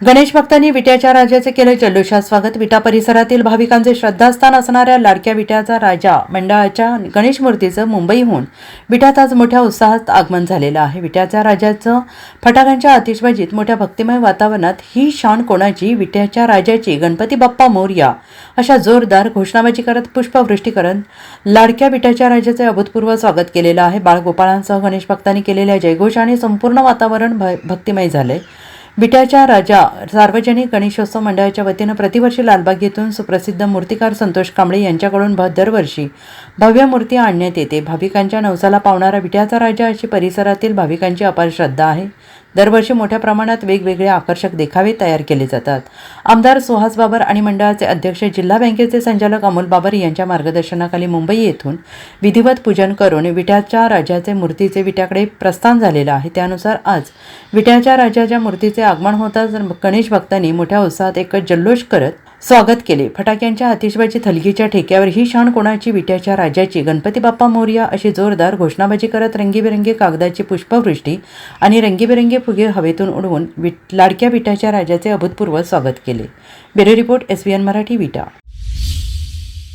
गणेश भक्तांनी विट्याच्या राजाचे केले जल्लोषात स्वागत. विटा परिसरातील भाविकांचे श्रद्धास्थान असणाऱ्या लाडक्या विट्याचा राजा मंडळाच्या गणेश मूर्तीचं मुंबईहून विट्यात आज मोठ्या उत्साहात आगमन झालेलं आहे. विट्याच्या राजाचं फटाक्यांच्या आतिषबाजीत मोठ्या भक्तिमय वातावरणात ही शान कोणाची? विट्याच्या राजाची गणपती बाप्पा मोर्या अशा जोरदार घोषणाबाजी करत पुष्पवृष्टी करत लाडक्या विट्याच्या राजाचे अभूतपूर्व स्वागत केलेलं आहे. बाळगोपाळांसह गणेश भक्तांनी केलेल्या जयघोषाने संपूर्ण वातावरण भ भक्तिमय झाले बिटाच्या राजा सार्वजनिक गणेशोत्सव मंडळाच्या वतीनं प्रतिवर्षी लालबाग येथून सुप्रसिद्ध मूर्तिकार संतोष कांबळे यांच्याकडून भ दरवर्षी भव्य मूर्ती आणण्यात येते. भाविकांच्या नवसाला पावणारा विट्याचा राजा अशी परिसरातील भाविकांची अपार श्रद्धा आहे. दरवर्षी मोठ्या प्रमाणात वेगवेगळे आकर्षक देखावे तयार केले जातात. आमदार सुहास बाबर आणि मंडळाचे अध्यक्ष जिल्हा बँकेचे संचालक अमोल बाबर यांच्या मार्गदर्शनाखाली मुंबई येथून विधिवत पूजन करून विट्याच्या राजाचे मूर्तीचे विट्याकडे प्रस्थान झालेलं आहे. त्यानुसार आज विट्याच्या राजाच्या मूर्तीचे आगमन होताच गणेश भक्तांनी मोठ्या उत्साहात एक जल्लोष करत स्वागत केले. फटाक्यांच्या आतिषबाजी थलगीच्या ठेक्यावर ही शाण कोणाची विट्याच्या राजाची गणपती बाप्पा मोर्या अशी जोरदार घोषणाबाजी करत रंगीबेरंगी कागदाची पुष्पवृष्टी आणि रंगीबेरंगी फुगे हवेतून उडवून विट लाडक्या विटाच्या राजाचे अभूतपूर्व स्वागत केले. Bureau report S Marathi Vita.